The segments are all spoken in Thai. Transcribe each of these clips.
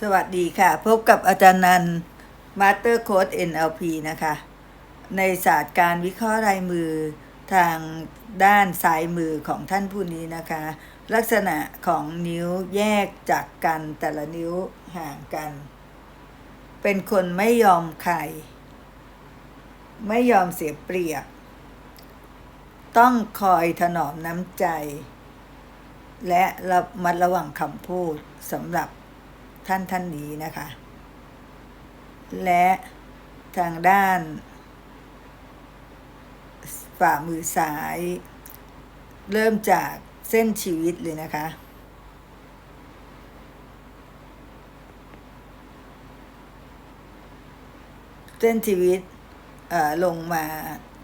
สวัสดีค่ะ พบกับอาจารย์นันมาสเตอร์โค้ด NLP นะคะ ในศาสตร์การวิเคราะห์ลายมือทางด้านซ้ายมือของท่านผู้นี้นะคะ ลักษณะของนิ้วแยกจากกันแต่ละนิ้วห่างกัน เป็นคนไม่ยอมใคร ไม่ยอมเสียเปรียบ ต้องคอยถนอมน้ำใจ และระมัดระวังคำพูดสำหรับ ท่านท่านนี้นะคะ และทางด้าน ฝ่ามือซ้าย เริ่มจากเส้นชีวิตเลยนะคะ เส้นชีวิตเออลงมา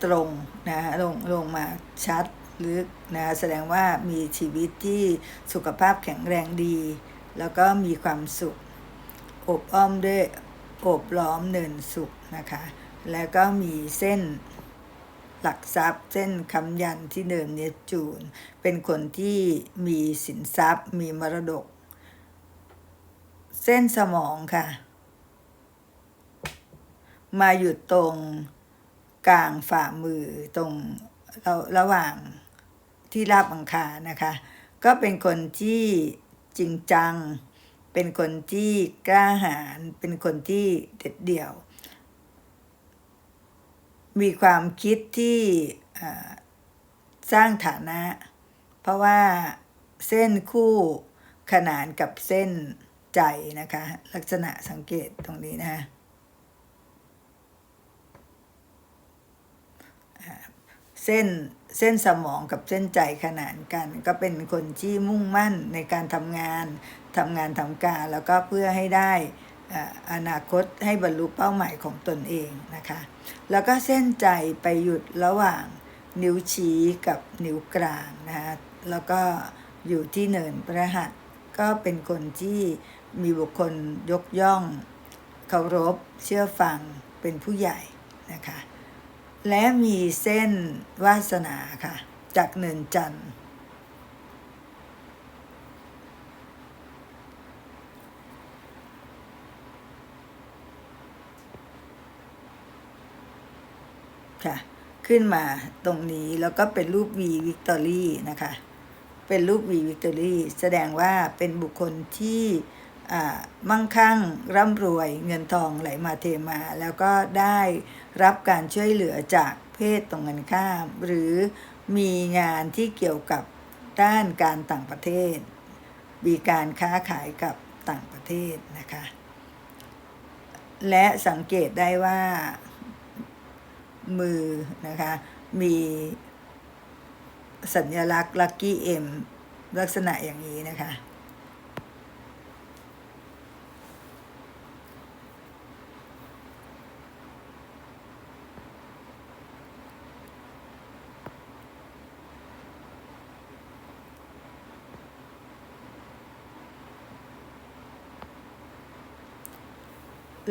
ตรงนะลงลงมาชัดลึกนะแสดงว่ามีชีวิตที่สุขภาพแข็งแรงดี แล้วก็มีความสุข อบอ้อมด้วยอบล้อมเนินสุขนะคะ แล้วก็มีเส้นหลักทรัพย์ เส้นคำยันที่เดินเนปจูน เป็นคนที่มีสินทรัพย์ มีมรดก เส้นสมองค่ะ มาอยู่ตรงกลางฝ่ามือตรงระระหว่างที่ราบอังคารนะคะ ก็เป็นคนที่ จริงจัง เป็นคนที่กล้าหาญเป็นคนที่เด็ดเดี่ยว มีความคิดที่สร้างฐานะ เพราะว่าเส้นคู่ขนานกับเส้นใจนะคะ ลักษณะสังเกตตรงนี้นะคะเส้น เส้นสมองกับเส้นใจขนานกัน ก็เป็นคนที่มุ่งมั่นในการทำงานทำงานทำการ แล้วก็เพื่อให้ได้อนาคตให้บรรลุเป้าหมายของตนเองนะคะ แล้วก็เส้นใจไปหยุดระหว่างนิ้วชี้กับนิ้วกลางนะคะแล้วก็อยู่ที่เนินพระหัตก็เป็นคนที่มีบุคคลยกย่องเคารพเชื่อฟังเป็นผู้ใหญ่นะคะ และมีเส้นวาสนาค่ะ จากเนินจันทร์ค่ะ ขึ้นมาตรงนี้แล้วก็เป็นรูป V Victory นะคะ เป็นรูป V Victory แสดงว่าเป็นบุคคลที่ มั่งคั่งร่ำรวยเงินทองไหลมาเทมา แล้วก็ได้รับการช่วยเหลือจากเพศตรงกันข้าม หรือมีงานที่เกี่ยวกับด้านการต่างประเทศ มีการค้าขายกับต่างประเทศนะคะ และสังเกตได้ว่ามือนะคะ มีสัญลักษณ์ Lucky M ลักษณะอย่างนี้นะคะ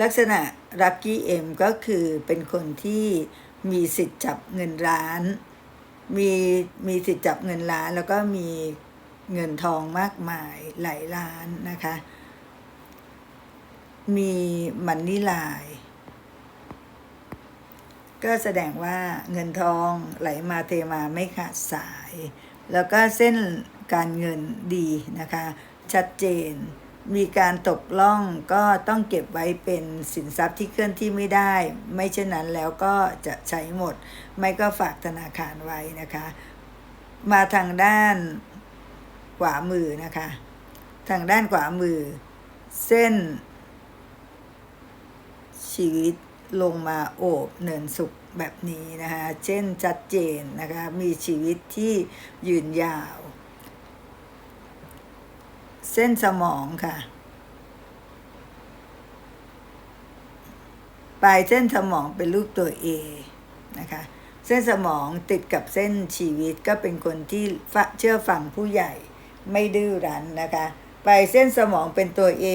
ลักษณะ Lucky M ก็คือเป็นคนที่มีสิทธิ์จับเงินล้าน มีมีสิทธิ์จับเงินล้าน แล้วก็มีเงินทองมากมายหลายล้านนะคะ มีมันนี่ลาย ก็แสดงว่าเงินทองไหลมาเทมาไม่ขาดสาย แล้วก็เส้นการเงินดีนะคะ ชัดเจน มีการตกล่องก็ต้องเก็บไว้เป็นสินทรัพย์ที่เคลื่อนที่ไม่ได้ ไม่เช่นนั้นแล้วก็จะใช้หมด ไม่ก็ฝากธนาคารไว้นะคะ มาทางด้านขวามือนะคะ ทางด้านขวามือ เส้น ชีวิตลงมาโอบเนินสุขแบบนี้นะคะ เช่นชัดเจนนะคะ มีชีวิตที่ยืนยาว เส้นสมองค่ะ ปลายเส้นสมองเป็นรูปตัว A นะคะ เส้นสมองติดกับเส้นชีวิตก็เป็นคนที่ฟะเชื่อฟังผู้ใหญ่ไม่ดื้อรั้นนะคะ ปลายเส้นสมองเป็นตัว A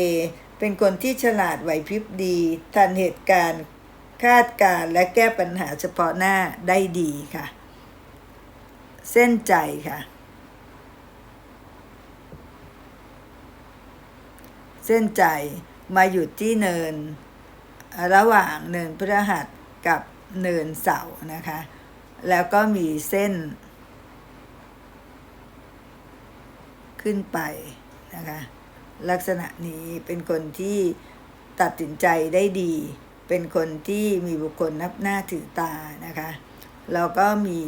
เป็นคนที่ฉลาดไหวพริบดี ทันเหตุการณ์คาดการณ์และแก้ปัญหาเฉพาะหน้าได้ดีค่ะ เส้นใจค่ะ เส้นใจมาหยุดที่เนิน ระหว่างเนินพฤหัสกับเนินเสาร์นะคะ แล้วก็มีเส้น ขึ้นไปนะคะ ลักษณะนี้เป็นคนที่ตัดสินใจได้ดี เป็นคนที่มีบุคคลนับหน้าถือตานะคะ แล้วก็มี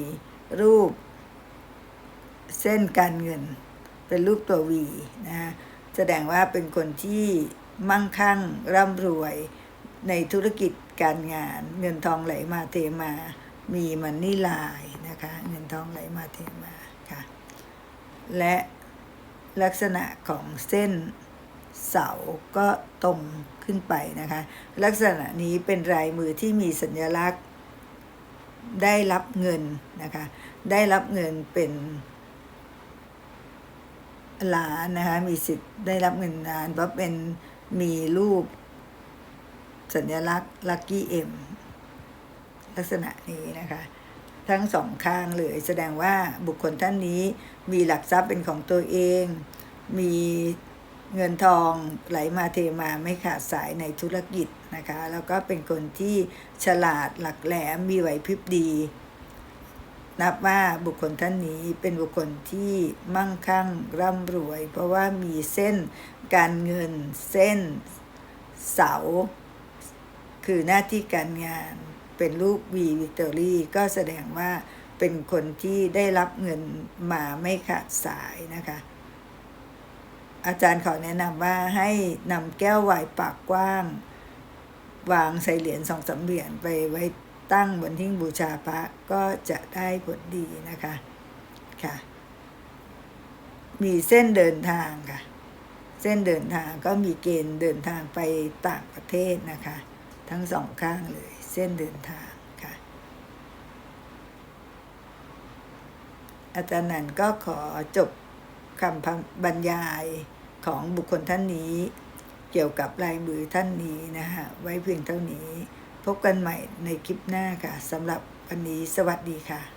รูปเส้นการเงิน เป็นรูปตัววีนะคะ แสดงว่าเป็นคนที่มั่งคั่งร่ำรวยในธุรกิจการงาน เงินทองไหลมาเทมา มีมันนี่ลายนะคะ เงินทองไหลมาเทมาค่ะ และลักษณะของเส้นเสาก็ตรงขึ้นไปนะคะ ลักษณะนี้เป็นลายมือที่มีสัญลักษณ์ได้รับเงินนะคะ ได้รับเงินเป็น ล้านนะคะมีสิทธิ์ได้รับเงินล้านเพราะเป็นมีรูปสัญลักษณ์ลัคกี้เอ็มลักษณะนี้นะคะ ทั้งสองข้างเลยแสดงว่าบุคคลท่านนี้มีหลักทรัพย์เป็นของตัวเอง มีเงินทองไหลมาเทมาไม่ขาดสายในธุรกิจนะคะ แล้วก็เป็นคนที่ฉลาดหลักแหลมมีไหวพริบดี นับว่าบุคคลท่านนี้เป็นบุคคลที่มั่งคั่งร่ำรวย เพราะว่ามีเส้นการเงินเส้นเสา คือหน้าที่การงานเป็นรูปวีวิกตอรี่ก็แสดงว่าเป็นคนที่ได้รับเงินมาไม่ขาดสายนะคะ อาจารย์ขอแนะนำว่าให้นำแก้วไวน์ปากกว้าง วางใส่เหรียญสองสาเหรียญไปไว้ ตั้งบนทิ้งบูชาพระก็จะได้ผลดีนะคะค่ะ มีเส้นเดินทางค่ะ เส้นเดินทางก็มีเกณฑ์เดินทางไปต่างประเทศนะคะ ทั้งสองข้างเลย เส้นเดินทางค่ะ อาจารย์นันก็ขอจบคำบรรยายของบุคคลท่านนี้ เกี่ยวกับลายมือท่านนี้นะฮะไว้เพียงเท่านี้ พบกันใหม่ในคลิปหน้าค่ะสำหรับวันนี้สวัสดีค่ะ